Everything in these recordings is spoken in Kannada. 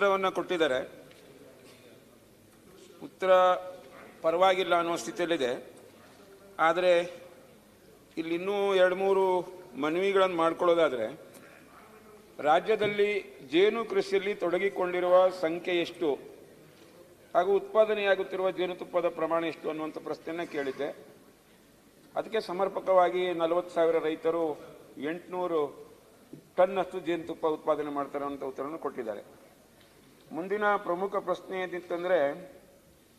ಉತ್ತರವನ್ನು ಕೊಟ್ಟಿದ್ದಾರೆ. ಉತ್ತರ ಪರವಾಗಿಲ್ಲ ಅನ್ನೋ ಸ್ಥಿತಿಯಲ್ಲಿದೆ. ಆದರೆ ಇಲ್ಲಿ ಇನ್ನೂ ಎರಡು ಮೂರು ಮನವಿಗಳನ್ನು ಮಾಡ್ಕೊಳ್ಳೋದಾದರೆ, ರಾಜ್ಯದಲ್ಲಿ ಜೇನು ಕೃಷಿಯಲ್ಲಿ ತೊಡಗಿಕೊಂಡಿರುವ ಸಂಖ್ಯೆ ಎಷ್ಟು? ಹಾಗೂ ಉತ್ಪಾದನೆಯಾಗುತ್ತಿರುವ ಜೇನುತುಪ್ಪದ ಪ್ರಮಾಣ ಎಷ್ಟು ಅನ್ನುವಂಥ ಪ್ರಶ್ನೆಯನ್ನು ಕೇಳಿದ್ದೆ. ಅದಕ್ಕೆ ಸಮರ್ಪಕವಾಗಿ ನಲವತ್ತು ಸಾವಿರ ರೈತರು ಎಂಟುನೂರು ಟನ್ನಷ್ಟು ಜೇನುತುಪ್ಪ ಉತ್ಪಾದನೆ ಮಾಡ್ತಾರೆ ಅಂತ ಉತ್ತರವನ್ನು ಕೊಟ್ಟಿದ್ದಾರೆ. ಮುಂದಿನ ಪ್ರಮುಖ ಪ್ರಶ್ನೆ ಏನಿತ್ತಂದರೆ,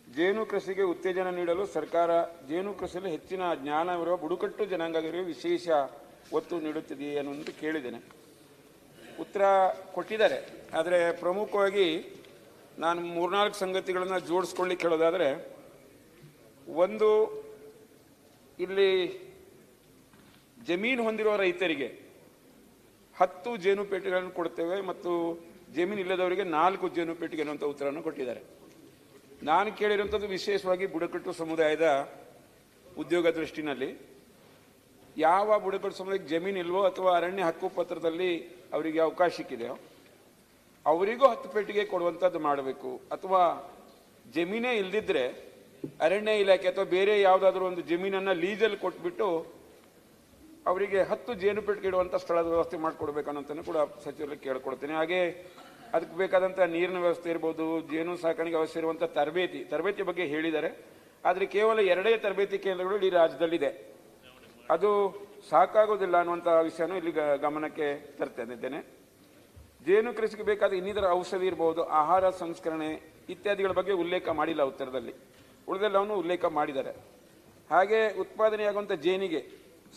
ಜೇನು ಕೃಷಿಗೆ ಉತ್ತೇಜನ ನೀಡಲು ಸರ್ಕಾರ ಜೇನು ಕೃಷಿಯಲ್ಲಿ ಹೆಚ್ಚಿನ ಜ್ಞಾನವಿರುವ ಬುಡಕಟ್ಟು ಜನಾಂಗಗಳಿಗೆ ವಿಶೇಷ ಒತ್ತು ನೀಡುತ್ತಿದೆಯೇ ಅನ್ನೋದು ಕೇಳಿದ್ದೇನೆ. ಉತ್ತರ ಕೊಟ್ಟಿದ್ದಾರೆ, ಆದರೆ ಪ್ರಮುಖವಾಗಿ ನಾನು ಮೂರ್ನಾಲ್ಕು ಸಂಗತಿಗಳನ್ನು ಜೋಡಿಸ್ಕೊಳ್ಳಿಕ್ಕೆ ಹೇಳೋದಾದರೆ, ಒಂದು, ಇಲ್ಲಿ ಜಮೀನು ಹೊಂದಿರುವ ರೈತರಿಗೆ ಹತ್ತು ಜೇನುಪೇಟೆಗಳನ್ನು ಕೊಡ್ತೇವೆ ಮತ್ತು ಜಮೀನು ಇಲ್ಲದವರಿಗೆ ನಾಲ್ಕು ಜೇನು ಪೆಟ್ಟಿಗೆ ಅನ್ನುವಂಥ ಉತ್ತರವನ್ನು ಕೊಟ್ಟಿದ್ದಾರೆ. ನಾನು ಕೇಳಿರುವಂಥದ್ದು ವಿಶೇಷವಾಗಿ ಬುಡಕಟ್ಟು ಸಮುದಾಯದ ಉದ್ಯೋಗ ದೃಷ್ಟಿನಲ್ಲಿ ಯಾವ ಬುಡಕಟ್ಟು ಸಮುದಾಯಕ್ಕೆ ಜಮೀನು ಇಲ್ವೋ ಅಥವಾ ಅರಣ್ಯ ಹಕ್ಕು ಪತ್ರದಲ್ಲಿ ಅವರಿಗೆ ಅವಕಾಶ ಸಿಕ್ಕಿದೆಯೋ, ಅವರಿಗೂ ಹತ್ತು ಪೆಟ್ಟಿಗೆ ಕೊಡುವಂಥದ್ದು ಮಾಡಬೇಕು. ಅಥವಾ ಜಮೀನೇ ಇಲ್ಲದಿದ್ದರೆ ಅರಣ್ಯ ಇಲಾಖೆ ಅಥವಾ ಬೇರೆ ಯಾವುದಾದ್ರೂ ಒಂದು ಜಮೀನನ್ನು ಲೀಸಲ್ಲಿ ಕೊಟ್ಬಿಟ್ಟು ಅವರಿಗೆ ಹತ್ತು ಜೇನು ಇಡುವಂಥ ಸ್ಥಳದ ವ್ಯವಸ್ಥೆ ಮಾಡಿಕೊಡ್ಬೇಕು ಅನ್ನೋಂಥನ್ನು ಕೂಡ ಸಚಿವರಲ್ಲಿ ಕೇಳ್ಕೊಡ್ತೇನೆ. ಹಾಗೆ ಅದಕ್ಕೆ ಬೇಕಾದಂಥ ನೀರಿನ ವ್ಯವಸ್ಥೆ ಇರ್ಬೋದು, ಜೇನು ಸಾಕಾಣಿಕೆ ಅವಶ್ಯ ಇರುವಂಥ ತರಬೇತಿ ತರಬೇತಿ ಬಗ್ಗೆ ಹೇಳಿದ್ದಾರೆ. ಆದರೆ ಕೇವಲ ಎರಡೇ ತರಬೇತಿ ಕೇಂದ್ರಗಳು ಇಡೀ ರಾಜ್ಯದಲ್ಲಿದೆ. ಅದು ಸಾಕಾಗೋದಿಲ್ಲ ಅನ್ನುವಂಥ ವಿಷಯನೂ ಇಲ್ಲಿ ಗಮನಕ್ಕೆ ತರ್ತೇನೆ ಜೇನು ಕೃಷಿಗೆ ಬೇಕಾದ ಇನ್ನಿತರ ಔಷಧಿ ಇರ್ಬೋದು, ಆಹಾರ ಸಂಸ್ಕರಣೆ ಇತ್ಯಾದಿಗಳ ಬಗ್ಗೆ ಉಲ್ಲೇಖ ಮಾಡಿಲ್ಲ ಉತ್ತರದಲ್ಲಿ. ಉಳಿದೆಲ್ಲವನ್ನು ಉಲ್ಲೇಖ ಮಾಡಿದ್ದಾರೆ. ಹಾಗೆ ಉತ್ಪಾದನೆಯಾಗುವಂಥ ಜೇನಿಗೆ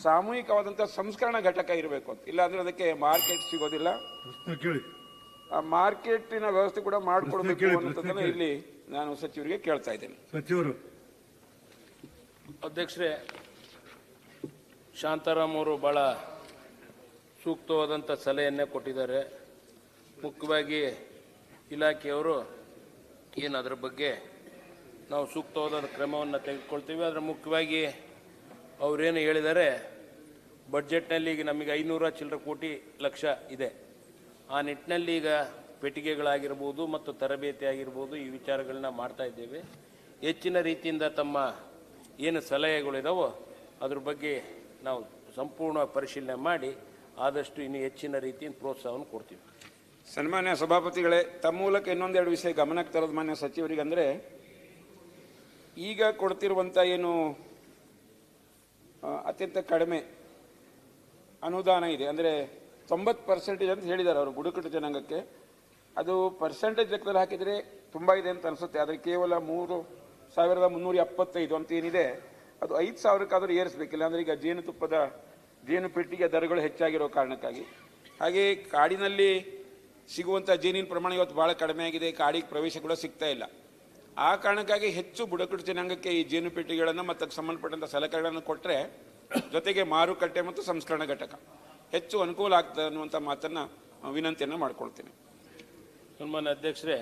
ಸಾಮೂಹಿಕವಾದಂಥ ಸಂಸ್ಕರಣ ಘಟಕ ಇರಬೇಕು ಅಂತ. ಇಲ್ಲಾಂದ್ರೆ ಅದಕ್ಕೆ ಮಾರ್ಕೆಟ್ ಸಿಗೋದಿಲ್ಲ. ಆ ಮಾರ್ಕೆಟಿನ ವ್ಯವಸ್ಥೆ ಕೂಡ ಮಾಡಿಕೊಡ್ಬೇಕು ಅನ್ನೋದನ್ನ ಇಲ್ಲಿ ನಾನು ಸಚಿವರಿಗೆ ಕೇಳ್ತಾ ಇದ್ದೇನೆ. ಸಚಿವರು. ಅಧ್ಯಕ್ಷರೇ ಶಾಂತಾರಾಮ್ ಅವರು ಬಹಳ ಸೂಕ್ತವಾದಂಥ ಸಲಹೆಯನ್ನೇ ಕೊಟ್ಟಿದ್ದಾರೆ. ಮುಖ್ಯವಾಗಿ ಇಲಾಖೆಯವರು ಏನು ಅದರ ಬಗ್ಗೆ ನಾವು ಸೂಕ್ತವಾದ ಕ್ರಮವನ್ನು ತೆಗೆದುಕೊಳ್ತೀವಿ. ಅದರ ಮುಖ್ಯವಾಗಿ ಅವರೇನು ಹೇಳಿದ್ದಾರೆ, ಬಡ್ಜೆಟ್ನಲ್ಲಿ ಈಗ ನಮಗೆ ಐನೂರ ಚಿಲ್ಲರೆ ಕೋಟಿ ಲಕ್ಷ ಇದೆ. ಆ ನಿಟ್ಟಿನಲ್ಲಿ ಈಗ ಪೆಟ್ಟಿಗೆಗಳಾಗಿರ್ಬೋದು ಮತ್ತು ತರಬೇತಿ ಆಗಿರ್ಬೋದು ಈ ವಿಚಾರಗಳನ್ನ ಮಾಡ್ತಾ ಇದ್ದೇವೆ. ಹೆಚ್ಚಿನ ರೀತಿಯಿಂದ ತಮ್ಮ ಏನು ಸಲಹೆಗಳಿದಾವೋ ಅದ್ರ ಬಗ್ಗೆ ನಾವು ಸಂಪೂರ್ಣ ಪರಿಶೀಲನೆ ಮಾಡಿ ಆದಷ್ಟು ಇನ್ನು ಹೆಚ್ಚಿನ ರೀತಿಯಿಂದ ಪ್ರೋತ್ಸಾಹವನ್ನು ಕೊಡ್ತೀವಿ. ಸನ್ಮಾನ್ಯ ಸಭಾಪತಿಗಳೇ, ತಮ್ಮ ಮೂಲಕ ಇನ್ನೊಂದೆರಡು ವಿಷಯ ಗಮನಕ್ಕೆ ತರೋದು ಮಾನ್ಯ ಸಚಿವರಿಗೆ ಅಂದರೆ ಈಗ ಕೊಡ್ತಿರುವಂಥ ಏನು ಅತ್ಯಂತ ಕಡಿಮೆ ಅನುದಾನ ಇದೆ. ಅಂದರೆ ತೊಂಬತ್ತು ಪರ್ಸೆಂಟೇಜ್ ಅಂತ ಹೇಳಿದ್ದಾರೆ ಅವರು ಬುಡಕಟ್ಟು ಜನಾಂಗಕ್ಕೆ. ಅದು ಪರ್ಸೆಂಟೇಜ್ ಲೆಕ್ಕದಲ್ಲಿ ಹಾಕಿದರೆ ತುಂಬ ಇದೆ ಅಂತ ಅನಿಸುತ್ತೆ. ಆದರೆ ಕೇವಲ ಮೂರು ಸಾವಿರದ ಮುನ್ನೂರ ಎಪ್ಪತ್ತೈದು ಅಂತ ಏನಿದೆ, ಅದು ಐದು ಸಾವಿರಕ್ಕಾದರೂ ಏರಿಸಬೇಕಿಲ್ಲ. ಅಂದರೆ ಈಗ ಜೇನುತುಪ್ಪದ ಜೇನು ಪೆಟ್ಟಿಗೆ ದರಗಳು ಹೆಚ್ಚಾಗಿರೋ ಕಾರಣಕ್ಕಾಗಿ. ಹಾಗೆ ಕಾಡಿನಲ್ಲಿ ಸಿಗುವಂಥ ಜೇನಿನ ಪ್ರಮಾಣ ಇವತ್ತು ಭಾಳ ಕಡಿಮೆ ಆಗಿದೆ. ಕಾಡಿಗೆ ಪ್ರವೇಶ ಕೂಡ ಸಿಗ್ತಾ ಇಲ್ಲ. ಆ ಕಾರಣಕ್ಕಾಗಿ ಹೆಚ್ಚು ಬುಡಕಟ್ಟು ಜನಾಂಗಕ್ಕೆ ಈ ಜೇನು ಪೆಟ್ಟಿಗೆಗಳನ್ನು ಮತ್ತು ಅದಕ್ಕೆ ಸಂಬಂಧಪಟ್ಟಂಥ ಸಲಕರಣೆಗಳನ್ನು ಕೊಟ್ಟರೆ ಜೊತೆಗೆ ಮಾರುಕಟ್ಟೆ ಮತ್ತು ಸಂಸ್ಕರಣ ಘಟಕ. ಹೆಚ್ಚು ಅನುಕೂಲ ಆಗ್ತದೆ ಅನ್ನುವಂಥ ಮಾತನ್ನು ವಿನಂತಿಯನ್ನು ಮಾಡ್ಕೊಳ್ತೀನಿ. ಸನ್ಮಾನ್ಯ ಅಧ್ಯಕ್ಷರೇ,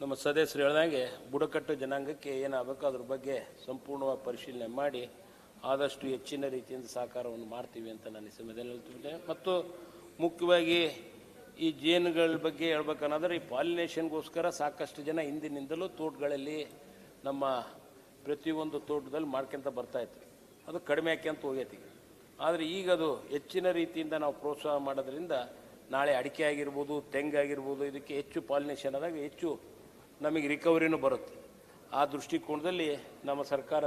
ನಮ್ಮ ಸದಸ್ಯರು ಹೇಳ್ದಂಗೆ ಬುಡಕಟ್ಟು ಜನಾಂಗಕ್ಕೆ ಏನಾಗಬೇಕು ಅದ್ರ ಬಗ್ಗೆ ಸಂಪೂರ್ಣವಾಗಿ ಪರಿಶೀಲನೆ ಮಾಡಿ ಆದಷ್ಟು ಹೆಚ್ಚಿನ ರೀತಿಯಿಂದ ಸಹಕಾರವನ್ನು ಮಾಡ್ತೀವಿ ಅಂತ ನಾನು ಸಮಯದಲ್ಲಿ ಹೇಳ್ತಿದ್ದೆ ಮತ್ತು ಮುಖ್ಯವಾಗಿ ಈ ಜೇನುಗಳ ಬಗ್ಗೆ ಹೇಳ್ಬೇಕನ್ನೋದ್ರೆ ಈ ಪಾಲಿನೇಷನ್ಗೋಸ್ಕರ ಸಾಕಷ್ಟು ಜನ ಹಿಂದಿನಿಂದಲೂ ತೋಟಗಳಲ್ಲಿ ನಮ್ಮ ಪ್ರತಿಯೊಂದು ತೋಟದಲ್ಲಿ ಮಾಡ್ಕೊಂತ ಬರ್ತಾಯಿತ್ತು ಅದು ಕಡಿಮೆ ಆಕ್ಯಂತ ಹೋಗೈತಿ. ಆದರೆ ಈಗ ಅದು ಹೆಚ್ಚಿನ ರೀತಿಯಿಂದ ನಾವು ಪ್ರೋತ್ಸಾಹ ಮಾಡೋದ್ರಿಂದ ನಾಳೆ ಅಡಿಕೆ ಆಗಿರ್ಬೋದು ತೆಂಗಾಗಿರ್ಬೋದು ಇದಕ್ಕೆ ಹೆಚ್ಚು ಪಾಲಿನೇಷನ್ ಆದಾಗ ಹೆಚ್ಚು ನಮಗೆ ರಿಕವರಿನೂ ಬರುತ್ತೆ. ಆ ದೃಷ್ಟಿಕೋನದಲ್ಲಿ ನಮ್ಮ ಸರ್ಕಾರ